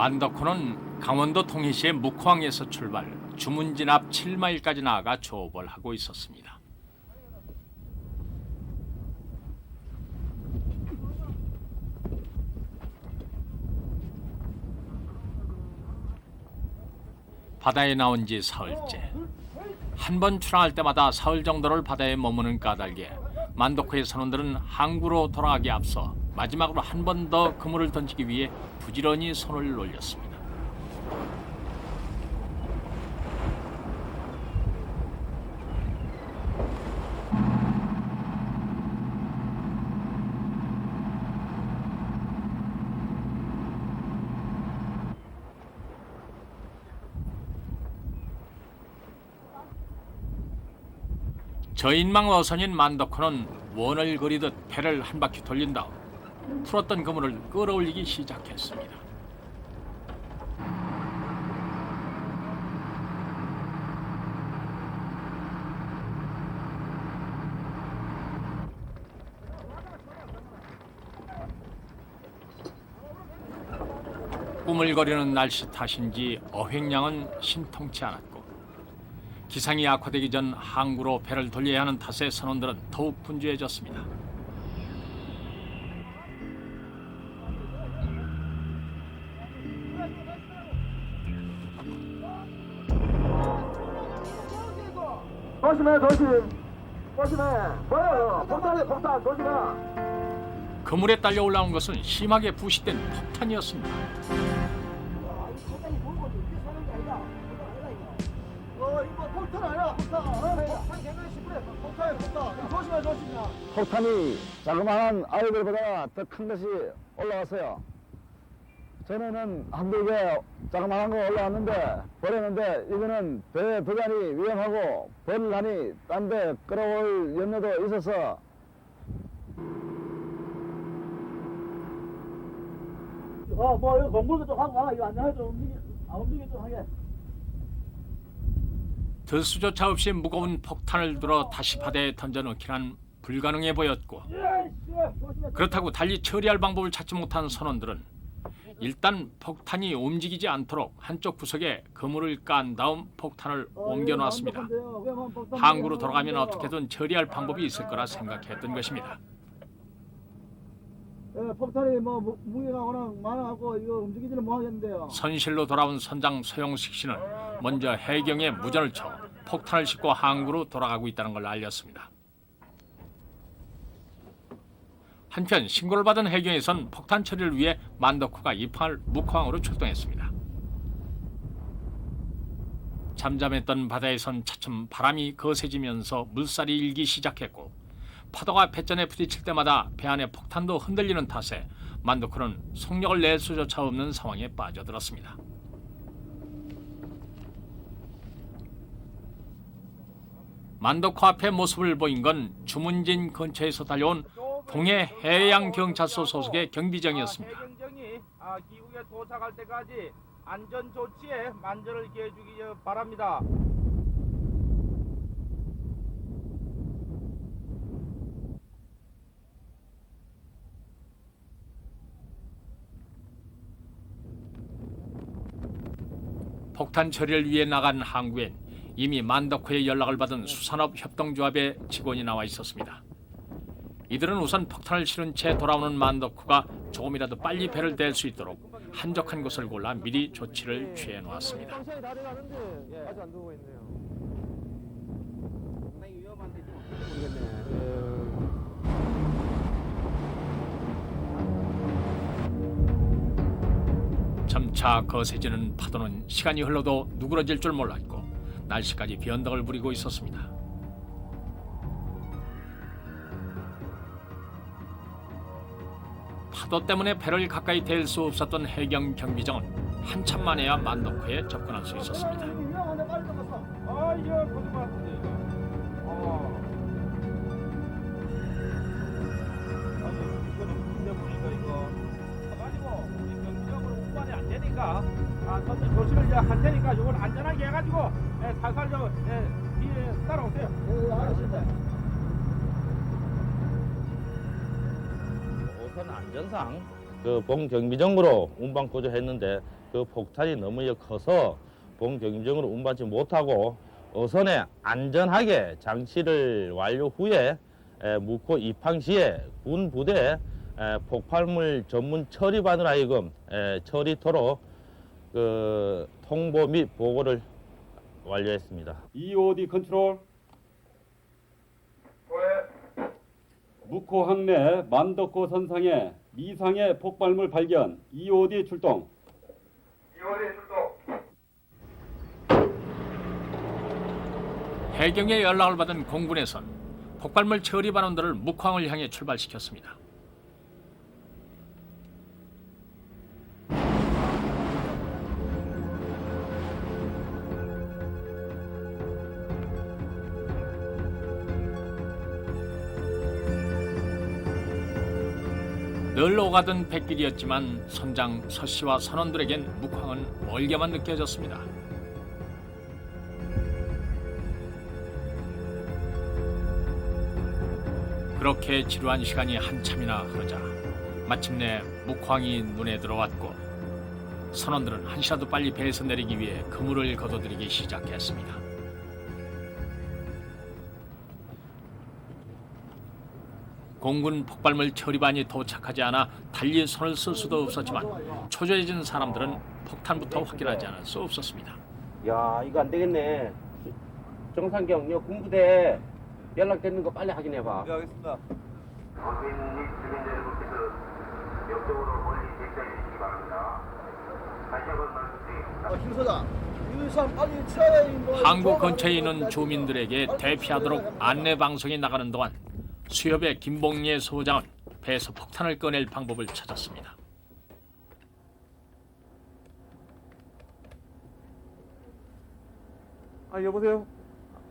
만덕호는 강원도 통해시의 묵황에서 출발 주문진 앞 7마일까지 나아가 조업을 하고 있었습니다. 바다에 나온 지 사흘째. 한 번 출항할 때마다 사흘 정도를 바다에 머무는 까닭에 만덕호의 선원들은 항구로 돌아가기 앞서 마지막으로 한 번 더 그물을 던지기 위해 부지런히 손을 올렸습니다. 저인망 어선인 만덕호는 원을 그리듯 배를 한 바퀴 돌린 다음 풀었던 그물을 끌어올리기 시작했습니다. 꾸물거리는 날씨 탓인지 어획량은 신통치 않았고 기상이 악화되기 전 항구로 배를 돌려야 하는 탓에 선원들은 더욱 분주해졌습니다. 조심해 조심 조심해 뭐야 폭탄이 폭탄 조심해 그물에 딸려 올라온 것은 심하게 부식된 폭탄이었습니다. 폭탄이 자그마한 아이들보다 더 큰 것이 올라왔어요. 전에는 한두 개 자그마한 거 올라왔는데 버렸는데 이거는 배 배관이 위험하고 벌을 하니 딴데 끌어올 염려도 있어서 어 뭐 이거 건물도 좀 하고 가 이거 안전하게 좀 움직이 아 움직이 좀 하게 들수조차 없이 무거운 폭탄을 들어 다시 바다에 던져넣기란 불가능해 보였고 그렇다고 달리 처리할 방법을 찾지 못한 선원들은 일단 폭탄이 움직이지 않도록 한쪽 구석에 그물을 깐 다음 폭탄을 옮겨놨습니다. 항구로 돌아가면 어떻게든 처리할 방법이 있을 거라 생각했던 것입니다. 예, 폭탄이 뭐 무- 무게가 워낙 많아갖고 이거 움직이지는 못하겠는데요 선실로 돌아온 선장 서영식 씨는 먼저 해경에 무전을 쳐 폭탄을 싣고 항구로 돌아가고 있다는 걸 알렸습니다. 한편 신고를 받은 해경에선 폭탄 처리를 위해 만덕후가 입항을 묵항으로 출동했습니다. 잠잠했던 바다에선 차츰 바람이 거세지면서 물살이 일기 시작했고 파도가 배전에 부딪힐 때마다 배 안의 폭탄도 흔들리는 탓에 만덕후는 속력을 낼 수조차 없는 상황에 빠져들었습니다. 만덕호 앞에 모습을 보인 건 주문진 근처에서 달려온 동해 해양경찰서 소속의 경비정이었습니다. 아, 기국에 도착할 때까지 안전 조치에 만전을 기해 주기 바랍니다. 폭탄 처리를 위해 나간 항구엔 이미 만덕호의 연락을 받은 수산업 협동조합의 직원이 나와 있었습니다. 이들은 우선 폭탄을 실은 채 돌아오는 만덕호가 조금이라도 빨리 배를 댈 수 있도록 한적한 곳을 골라 미리 조치를 취해 놓았습니다. 점차 거세지는 파도는 시간이 흘러도 누그러질 줄 몰랐고 날씨까지 변덕을 부리고 있었습니다. 파도 때문에 배를 가까이 댈 수 없었던 해경 경비정은 한참 만에야 만덕호에 접근할 수 있었습니다. 아. 어. 아, 이제 할 테니까 이걸 안전하게 해가지고 예, 살살 좀 예, 따라오세요. 예 알겠습니다 우선 안전상 그 봉경비정으로 운반 구조했는데 그 폭탄이 너무 커서 본 경쟁으로 운반치 못하고 어선에 안전하게 장치를 완료 후에 에, 묵호 입항 시에 군 부대에 에, 폭발물 전문 처리반을 하여금 에, 처리토록 그 통보 및 보고를 완료했습니다. EOD 컨트롤 묵호 항내 만덕고 선상에 미상의 폭발물 발견 EOD 출동 해경의 연락을 받은 공군에선 폭발물 처리 반원들을 묵황을 향해 출발시켰습니다. 늘 오가던 백길이었지만 선장 서 씨와 선원들에겐 묵황은 멀게만 느껴졌습니다. 그렇게 지루한 시간이 한참이나 흐르자 마침내 묵황이 눈에 들어왔고 선원들은 한시라도 빨리 배에서 내리기 위해 그물을 걷어들이기 시작했습니다. 공군 폭발물 처리반이 도착하지 않아 달리 손을 쓸 수도 없었지만 초조해진 사람들은 폭탄부터 확인하지 않을 수 없었습니다. 야 이거 안 되겠네. 정상경 여 군부대 연락되는 거 빨리 확인해봐. 네 알겠습니다 국민 및 주민들 여러분께서 역적으로 멀리 대기해 주시기 바랍니다. 다시 한번 말씀드리겠습니다. 어, 김 항구 근처에 있는 주민들에게 대피하도록 안내 방송이 나가는 동안 수협의 김봉예 소장은 배에서 폭탄을 꺼낼 방법을 찾았습니다. 아 여보세요?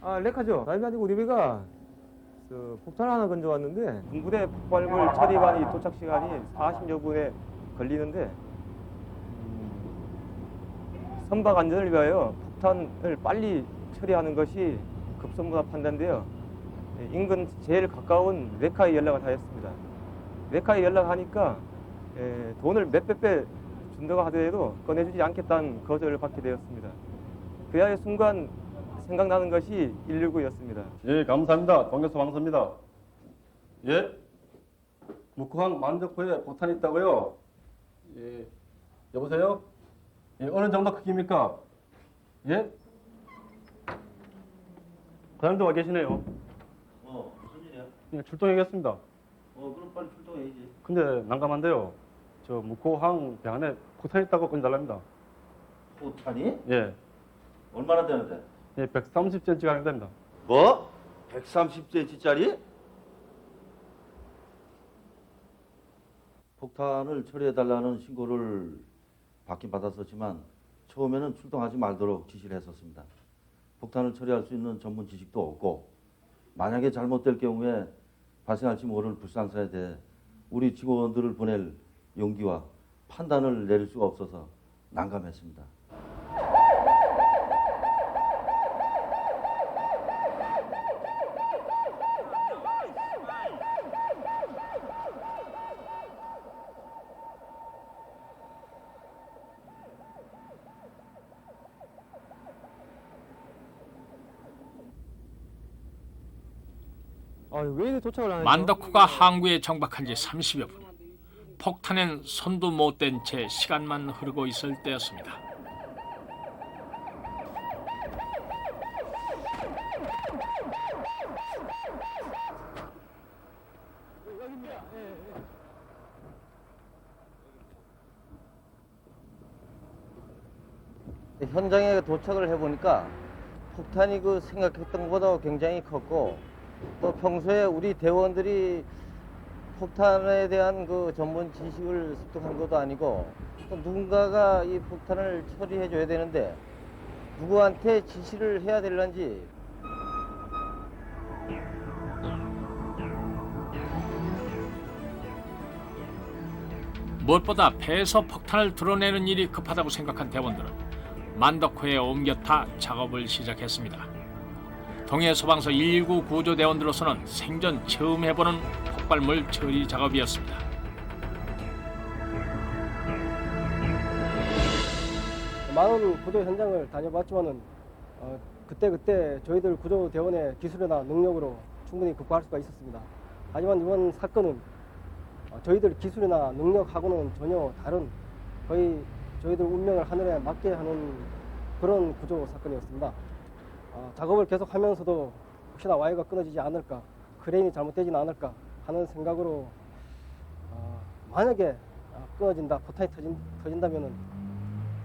아 레카죠? 다름이 아니고 우리 배가 저 폭탄 하나 건져왔는데 군부대 폭발물 처리반이 도착 시간이 40여 분에 걸리는데 음, 선박 안전을 위하여 폭탄을 빨리 처리하는 것이 급선무나 예, 인근 제일 가까운 레카에 연락을 하였습니다. 레카에 연락하니까 예, 돈을 몇백 배 준다고 하더라도 꺼내주지 않겠다는 거절을 받게 되었습니다. 그야의 순간 생각나는 것이 119였습니다. 예 감사합니다 동교수 왕서입니다 예 묵호항 만덕호에 폭탄이 있다고요 예 여보세요 예 어느 정도 크기입니까 예 과장도 와 계시네요? 예 출동하겠습니다 어 그럼 빨리 출동해야지. 근데 난감한데요 저 묵호항 배 안에 폭탄이 있다고 건달랍니다 포탄이 예 얼마나 되는데? 예, 130cm가 됩니다. 뭐? 130cm짜리? 폭탄을 처리해달라는 신고를 받긴 받았었지만 처음에는 출동하지 말도록 지시를 했었습니다. 폭탄을 처리할 수 있는 전문 지식도 없고 만약에 잘못될 경우에 발생할지 모를 불상사에 대해 우리 직원들을 보낼 용기와 판단을 내릴 수가 없어서 난감했습니다. 아왜 이렇게 도착을 안 했죠? 만덕후가 항구에 정박한 지 30여 분. 폭탄엔 손도 못 댄 채 시간만 흐르고 있을 때였습니다. 현장에 도착을 해보니까 폭탄이 그 생각했던 것보다 굉장히 컸고 또 평소에 우리 대원들이 폭탄에 대한 그 전문 지식을 습득한 것도 아니고 또 누군가가 이 폭탄을 처리해 줘야 되는데 누구한테 지시를 해야 될런지 무엇보다 배에서 폭탄을 드러내는 일이 급하다고 생각한 대원들은 만덕호에 옮겨 타 작업을 시작했습니다. 동해 소방서 119 구조 대원들로서는 생전 처음 해보는 폭발물 처리 작업이었습니다. 많은 구조 현장을 다녀봤지만은 어, 그때 그때 저희들 구조 대원의 기술이나 능력으로 충분히 극복할 수가 있었습니다. 하지만 이번 사건은 어, 저희들 기술이나 능력하고는 전혀 다른 거의 저희들 운명을 하늘에 맡게 하는 그런 구조 사건이었습니다. 어, 작업을 계속 하면서도 혹시나 와이어가 끊어지지 않을까, 크레인이 잘못되지는 않을까 하는 생각으로 어, 만약에 어, 끊어진다, 포탄이 터진, 터진다면은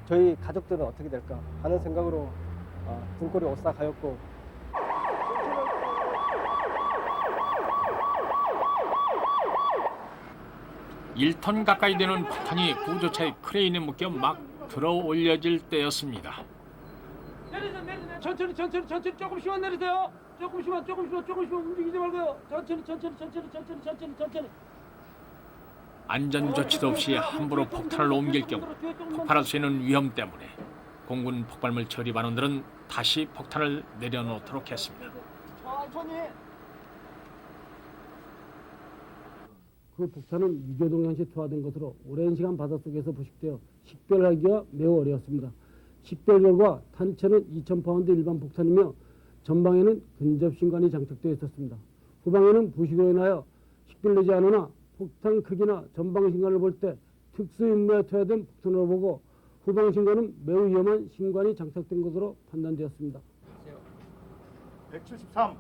저희 가족들은 어떻게 될까 하는 생각으로 어, 등골이 오싹하였고 1톤 가까이 되는 폭탄이 구조차의 크레인에 묶여 막 들어 올려질 때였습니다. 천천히 천천히 천천히 조금씩만 내리세요 조금씩만 조금씩만 조금씩만 움직이지 말고요 천천히 천천히 천천히 천천히 천천히 천천히 안전 조치도 없이 함부로 폭탄을 옮길 경우 폭발할 수 있는 위험 때문에 공군 폭발물 처리 반원들은 다시 폭탄을 내려놓도록 했습니다. 천천히. 그 폭탄은 유교동양시 투하된 것으로 오랜 시간 바닷속에서 부식되어 식별하기가 매우 어려웠습니다. 식별 결과 탄체는 2,000파운드 일반 폭탄이며 전방에는 근접 신관이 장착되어 있었습니다. 후방에는 부식으로 인하여 식별되지 않으나 폭탄 크기나 전방 신관을 볼 때 특수 임무에 투하된 폭탄으로 보고 후방 신관은 매우 위험한 신관이 장착된 것으로 판단되었습니다. 173.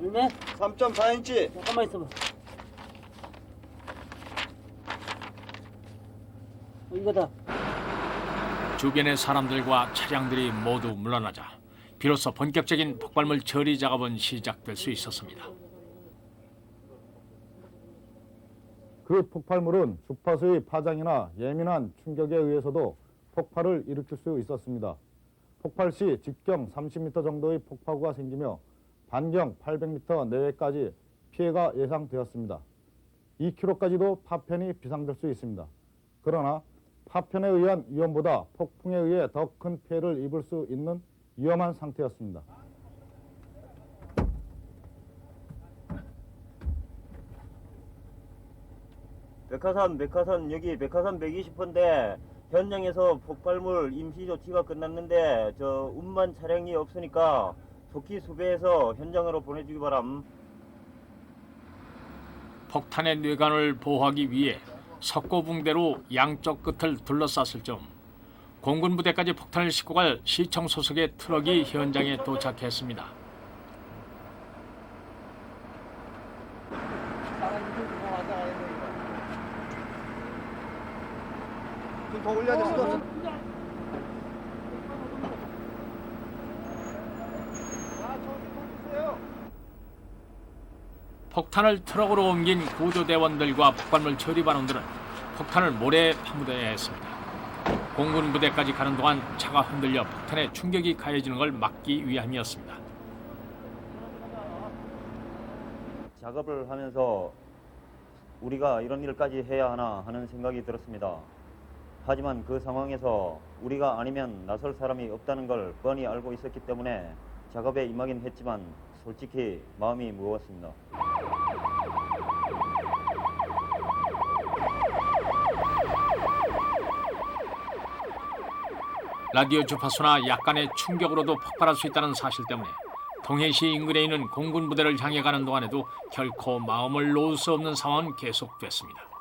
1m 3.4인치. 잠깐만 있어봐. 이거다. 주변의 사람들과 차량들이 모두 물러나자 비로소 본격적인 폭발물 처리 작업은 시작될 수 있었습니다. 그 폭발물은 주파수의 파장이나 예민한 충격에 의해서도 폭발을 일으킬 수 있었습니다. 폭발 시 직경 30m 정도의 폭파구가 생기며 반경 800m 내외까지 피해가 예상되었습니다. 2km까지도 파편이 비상될 수 있습니다. 그러나 파편에 의한 위험보다 폭풍에 의해 더 큰 피해를 입을 수 있는 위험한 상태였습니다. 백화산, 백화산 여기 백화산 120호인데 현장에서 폭발물 임시 조치가 끝났는데 저 운반 차량이 없으니까 속히 수배해서 현장으로 보내주기 바람. 폭탄의 뇌관을 보호하기 위해 석고붕대로 양쪽 끝을 둘러쌌을 즈음 공군 부대까지 폭탄을 싣고 갈 시청 소속의 트럭이 현장에 도착했습니다. 폭탄을 트럭으로 옮긴 구조대원들과 폭발물 처리 반원들은 폭탄을 모래에 파묻어야 했습니다. 공군 부대까지 가는 동안 차가 흔들려 폭탄에 충격이 가해지는 걸 막기 위함이었습니다. 작업을 하면서 우리가 이런 일까지 해야 하나 하는 생각이 들었습니다. 하지만 그 상황에서 우리가 아니면 나설 사람이 없다는 걸 뻔히 알고 있었기 때문에 작업에 임하긴 했지만 솔직히 마음이 무거웠습니다. 라디오 주파수나 약간의 충격으로도 폭발할 수 있다는 사실 때문에 동해시 인근에 있는 공군 부대를 향해 가는 동안에도 결코 마음을 놓을 수 없는 상황은 계속됐습니다.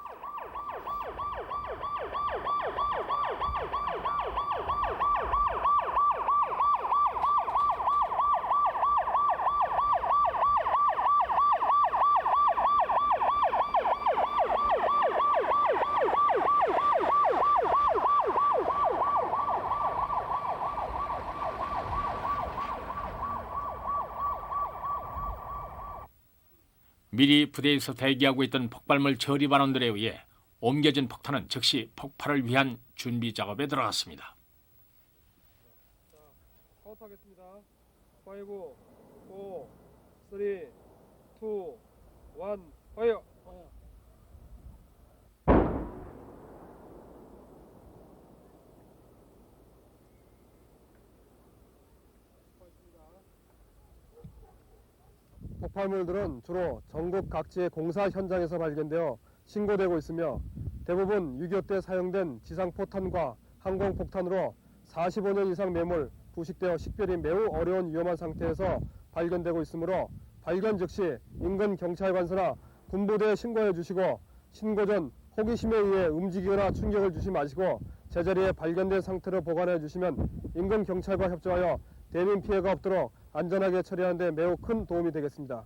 미리 부대에서 대기하고 있던 폭발물 처리 반원들에 의해 옮겨진 폭탄은 즉시 폭발을 위한 준비 작업에 들어갔습니다. 카운트하겠습니다. 5, 4, 3, 2, 1, 파이어. 폭발물들은 주로 전국 각지의 공사 현장에서 발견되어 신고되고 있으며 대부분 6.25 때 사용된 지상포탄과 항공폭탄으로 45년 이상 매몰, 부식되어 식별이 매우 어려운 위험한 상태에서 발견되고 있으므로 발견 즉시 인근 경찰관서나 군부대에 신고해 주시고 신고 전 호기심에 의해 움직이거나 충격을 주지 마시고 제자리에 발견된 상태로 보관해 주시면 인근 경찰과 협조하여 대민 피해가 없도록 안전하게 처리하는 데 매우 큰 도움이 되겠습니다.